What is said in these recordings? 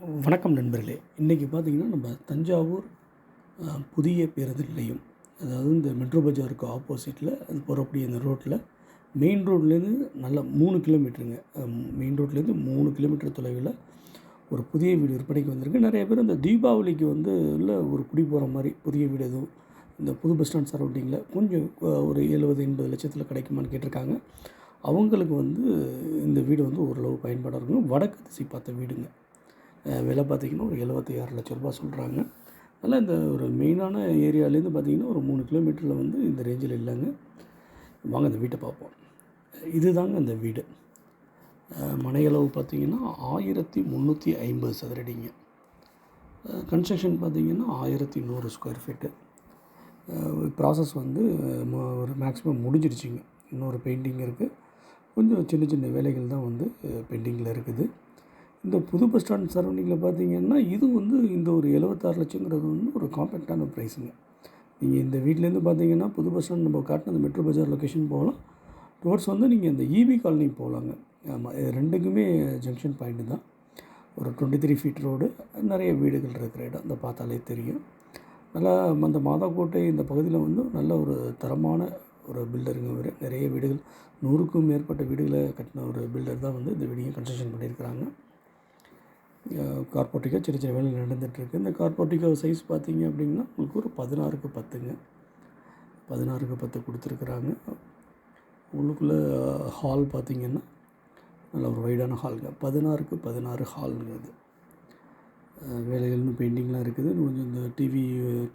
வணக்கம் நண்பர்களே. இன்றைக்கி பார்த்தீங்கன்னா நம்ம தஞ்சாவூர் புதிய பேருந்து நிலையம். அதாவது இந்த மெட்ரோ பஜாருக்கு ஆப்போசிட்டில் அது போகிறப்படி இந்த ரோட்டில் மெயின் ரோட்லேருந்து நல்ல மூணு கிலோமீட்டருங்க மெயின் ரோட்லேருந்து மூணு கிலோமீட்டர் தொலைவில் ஒரு புதிய வீடு விற்பனைக்கு வந்திருக்கு. நிறைய பேர் இந்த தீபாவளிக்கு வந்து இல்லை ஒரு குடி போகிற மாதிரி புதிய வீடு எதுவும் இந்த புது பஸ் ஸ்டாண்ட் சரௌண்டிங்கில் கொஞ்சம் ஒரு எழுபது எண்பது லட்சத்தில் கிடைக்குமான்னு கேட்டிருக்காங்க. அவங்களுக்கு வந்து இந்த வீடு வந்து ஓரளவு பயன்பாடாக இருக்கும். வடக்கு திசை பார்த்த வீடுங்க. விலை பார்த்திங்கன்னா ஒரு எழுபத்தி ஆறு லட்ச ரூபா சொல்கிறாங்க அதனால் இந்த ஒரு மெயினான ஏரியாலேருந்து பார்த்திங்கன்னா ஒரு மூணு கிலோமீட்டரில் வந்து இந்த ரேஞ்சில் இல்லைங்க. வாங்க அந்த வீட்டை பார்ப்போம். இதுதாங்க அந்த வீடு. மனையளவு பார்த்திங்கன்னா ஆயிரத்தி முந்நூற்றி ஐம்பது சதுரடிங்க. கன்ஸ்ட்ரக்ஷன் பார்த்திங்கன்னா ஆயிரத்தி நூறு ஸ்கொயர் ஃபீட்டு ப்ராசஸ் வந்து ம- ஒரு மேக்ஸிமம் முடிஞ்சிருச்சுங்க. இன்னொரு பெயிண்டிங் இருக்குது கொஞ்சம் சின்ன சின்ன வேலைகள் தான் வந்து பெண்டிங்கில் இருக்குது. இந்த புது பஸ் ஸ்டாண்ட் சரௌண்டிங்கில் பார்த்தீங்கன்னா இது வந்து இந்த ஒரு எழுபத்தாறு லட்சங்கிறது வந்து ஒரு காம்பேக்டான ப்ரைஸுங்க நீங்கள் இந்த வீட்டிலேருந்து பார்த்தீங்கன்னா புது பஸ் ஸ்டாண்ட் நம்ம காட்டின அந்த மெட்ரோ பஜார் லொக்கேஷன் போகலாம். டுவர்ட்ஸ் வந்து நீங்கள் இந்த இபி காலனி போகலாங்க ஆமாம் இது ரெண்டுக்குமே ஜங்ஷன் பாயிண்ட்டு தான். ஒரு டுவெண்ட்டி த்ரீ ஃபீட் ரோடு நிறைய வீடுகள் இருக்கிற இடம். அந்த பார்த்தாலே தெரியும். நல்லா அந்த மாதாக்கோட்டை இந்த பகுதியில் வந்து நல்ல ஒரு தரமான ஒரு பில்டருங்க ஒரு நிறைய வீடுகள் நூறுக்கும் மேற்பட்ட வீடுகளை கட்டின ஒரு பில்டர் தான் வந்து இந்த வீடையும் கன்ஸ்ட்ரக்ஷன் பண்ணியிருக்கிறாங்க. கார்போட்டிக்கா சின்ன சின்ன வேலை நடந்துகிட்ருக்கு இந்த கார்போட்டிக்கா சைஸ் பார்த்தீங்க அப்படின்னா உங்களுக்கு ஒரு பதினாறுக்கு பத்துங்க. பதினாறுக்கு பத்து கொடுத்துருக்குறாங்க. உள்ளுக்குள்ளே ஹால் பார்த்தீங்கன்னா நல்ல ஒரு வைடான ஹாலுங்க பதினாறுக்கு பதினாறு ஹாலுங்க அது. வேலைகள்னு பெயிண்டிங்லாம் இருக்குது. கொஞ்சம் இந்த டிவி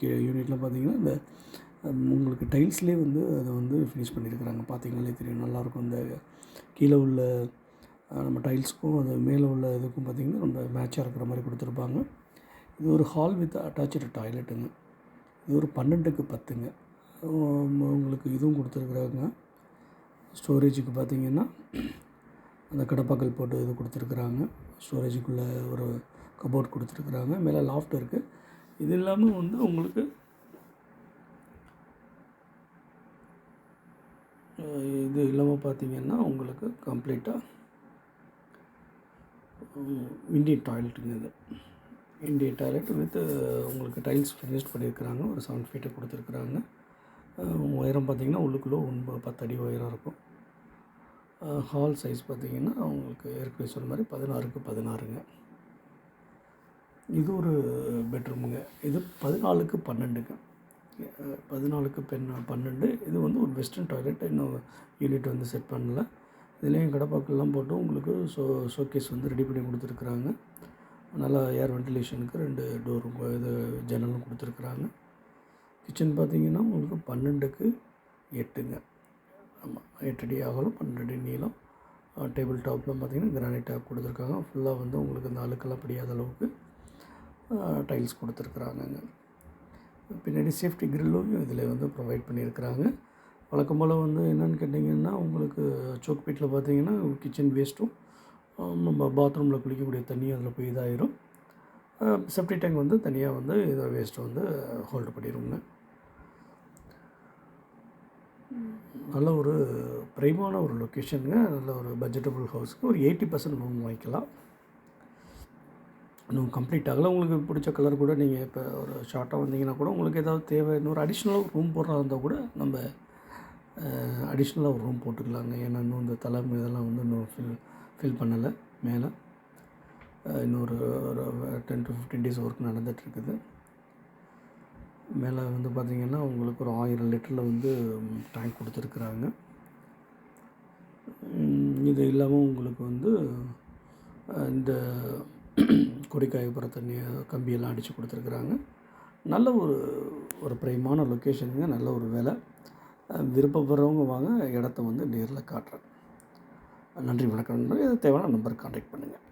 கே யூனிட்லாம் பார்த்தீங்கன்னா இந்த உங்களுக்கு டைல்ஸ்லேயே வந்து அதை வந்து ஃபினிஷ் பண்ணியிருக்கிறாங்க பார்த்தீங்கன்னாலே தெரியும். நல்லாயிருக்கும். இந்த கீழே உள்ள நம்ம டைல்ஸுக்கும் அது மேலே உள்ள இதுக்கும் பார்த்திங்கன்னா ரொம்ப மேட்சாக இருக்கிற மாதிரி கொடுத்துருப்பாங்க. இது ஒரு ஹால் வித் அட்டாச்சு டாய்லெட்டுங்க இது ஒரு பன்னெண்டுக்கு பத்துங்க. உங்களுக்கு இதுவும் கொடுத்துருக்குறாங்க. ஸ்டோரேஜுக்கு பார்த்திங்கன்னா அந்த கடப்பாக்கல் போட்டு இது கொடுத்துருக்குறாங்க. ஸ்டோரேஜுக்குள்ளே ஒரு கபோர்ட் கொடுத்துருக்குறாங்க. மேலே லாஃப்ட் இருக்குது இது இல்லாமல் வந்து உங்களுக்கு இது இல்லாமல் பார்த்தீங்கன்னா உங்களுக்கு கம்ப்ளீட்டாக இந்தியன் டாய்லெட்டுங்க இது இண்டியன் டாய்லெட் வித் உங்களுக்கு டைல்ஸ் ஃபினிஷ்ட் பண்ணியிருக்கிறாங்க. ஒரு செவன் ஃபீட்டு கொடுத்துருக்குறாங்க. உயரம் பார்த்தீங்கன்னா உள்ளுக்குள்ளே ஒன்பது பத்து அடி உயரம் இருக்கும். ஹால் சைஸ் பார்த்தீங்கன்னா உங்களுக்கு ஏற்கனவே சொன்ன மாதிரி பதினாறுக்கு பதினாறுங்க. இது ஒரு பெட்ரூமுங்க இது பதினாலுக்கு பன்னெண்டுங்க. பதினாலுக்கு பெண் பன்னெண்டு. இது வந்து ஒரு வெஸ்டர்ன் டாய்லெட் இன்னும் யூனிட் வந்து செட் பண்ணல. இதுலேயும் கடப்பாக்கெல்லாம் போட்டு உங்களுக்கு ஷோ ஷோகேஸ் வந்து ரெடி பண்ணி கொடுத்துருக்குறாங்க. நல்லா ஏர் வென்டிலேஷனுக்கு ரெண்டு டோரும் இது ஜன்னலும் கொடுத்துருக்குறாங்க. கிச்சன் பார்த்தீங்கன்னா உங்களுக்கு பன்னெண்டுக்கு எட்டுங்க. ஆமாம் எட்டு அடி அகலம் பன்னெண்டு அடி நீளம். டேபிள் டாப்லாம் பார்த்தீங்கன்னா கிரானைட் டாப் கொடுத்துருக்காங்க. ஃபுல்லாக வந்து உங்களுக்கு இந்த அழுக்கெல்லாம் பிடியாத அளவுக்கு டைல்ஸ் கொடுத்துருக்குறாங்கங்க. பின்னாடி சேஃப்டி கிரில்லும் இதில் வந்து ப்ரொவைட் பண்ணியிருக்கிறாங்க. வழக்கம் போல் வந்து என்னென்னு கேட்டிங்கன்னா உங்களுக்கு சோக் பீட்டில் பார்த்தீங்கன்னா கிச்சன் வேஸ்ட்டும் நம்ம பாத்ரூமில் குளிக்கக்கூடிய தண்ணியும் அதில் போய் இதாகிடும் செப்டி டேங்க் வந்து தனியாக வந்து இதை வேஸ்ட்டு வந்து ஹோல்டு பண்ணிடுவோங்க நல்ல ஒரு பிரைமான ஒரு லொக்கேஷனுங்க நல்ல ஒரு பட்ஜெட்டபுள் ஹவுஸ்க்கு ஒரு எயிட்டி பர்சன்ட் லோன் வாங்கிக்கலாம். இன்னும் கம்ப்ளீட் ஆகலை. உங்களுக்கு பிடிச்ச கலர் கூட நீங்கள் இப்போ ஒரு ஷார்ட்டாக வந்தீங்கன்னா கூட உங்களுக்கு ஏதாவது தேவை இன்னொரு அடிஷ்னலாக ரூம் போடுறதா இருந்தால் கூட நம்ம அடிஷ்னலாக ஒரு ரூம் போட்டுக்கலாங்க. ஏன்னா இன்னும் இந்த தலை இதெல்லாம் வந்து இன்னும் ஃபில் ஃபில் பண்ணலை மேலே. இன்னொரு ஒரு ten to fifteen days work நடந்துகிட்ருக்குது. மேலே வந்து பார்த்திங்கன்னா உங்களுக்கு ஒரு ஆயிரம் லிட்டரில் வந்து டேங்க் கொடுத்துருக்குறாங்க. இது இல்லாமல் உங்களுக்கு வந்து இந்த கொடிக்காயபுர தண்ணி கம்பியெல்லாம் அடித்து கொடுத்துருக்குறாங்க. நல்ல ஒரு ஒரு பிரைமான லொக்கேஷனுங்க நல்ல ஒரு வேலை. விருப்பப்படுறவங்க வாங்க இடத்த வந்து நேரில் காட்டுறேன் நன்றி வணக்கம் நண்பர்களே. தேவையான நம்பர் கான்டாக்ட் பண்ணுங்கள்